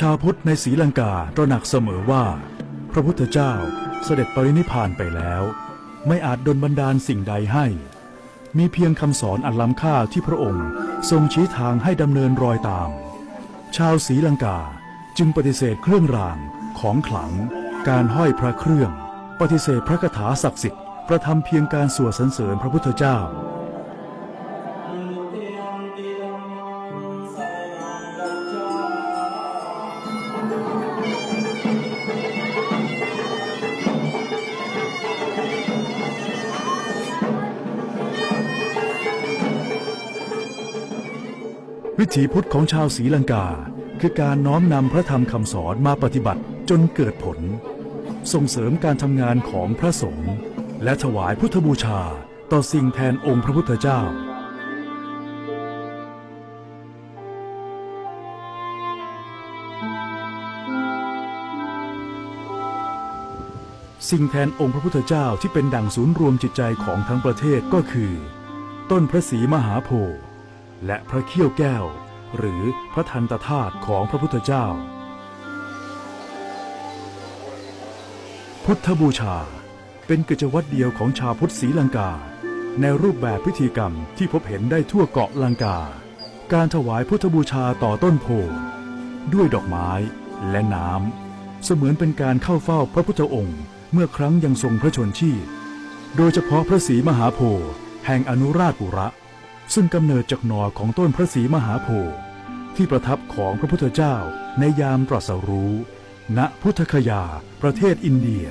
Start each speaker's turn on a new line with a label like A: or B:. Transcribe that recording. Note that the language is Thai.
A: ชาวพุทธในศรีลังกาตระหนักเสมอว่า พระพุทธเจ้าเสด็จปรินิพานไปแล้ว ไม่อาจดลบันดาลสิ่งใดให้ มีเพียงคำสอนอันล้ำค่าที่พระองค์ทรงชี้ทางให้ดำเนินรอยตาม ชาวศรีลังกาจึงปฏิเสธเครื่องรางของขลัง การห้อยพระเครื่อง ปฏิเสธพระคาถาศักดิ์สิทธิ์ประทำเพียงการสวดสรรเสริญพระพุทธเจ้า วิถีพุทธของชาวศรีลังกา คือการน้อมนำพระธรรมคำสอนมาปฏิบัติจนเกิดผล ส่งเสริมการทำงานของพระสงฆ์และถวายพุทธบูชาต่อสิ่งแทนองค์พระพุทธเจ้า สิ่งแทนองค์พระพุทธเจ้าที่เป็นดั่งศูนย์รวมจิตใจของทั้งประเทศก็คือ ต้นพระศรีมหาโพธิ์ และพระเขี้ยวแก้ว หรือพระทันตธาตุของพระพุทธเจ้า พุทธบูชา เป็นกิจวัตรเดียวของชาวพุทธศรีลังกา ในรูปแบบพิธีกรรมที่พบเห็นได้ทั่วเกาะลังกา การถวายพุทธบูชาต่อต้นโพด้วยดอกไม้และน้ำเสมือนเป็นการเข้าเฝ้าพระพุทธองค์เมื่อครั้งยังทรงพระชนชีพ โดยเฉพาะพระศรีมหาโพธิ์แห่งอนุราชปุระ ซึ่งกำเนิดจากหน่อของต้นพระศรีมหาโพธิ์ที่ประทับของพระพุทธเจ้าในยามตรัสรู้ ณพุทธคยาประเทศอินเดีย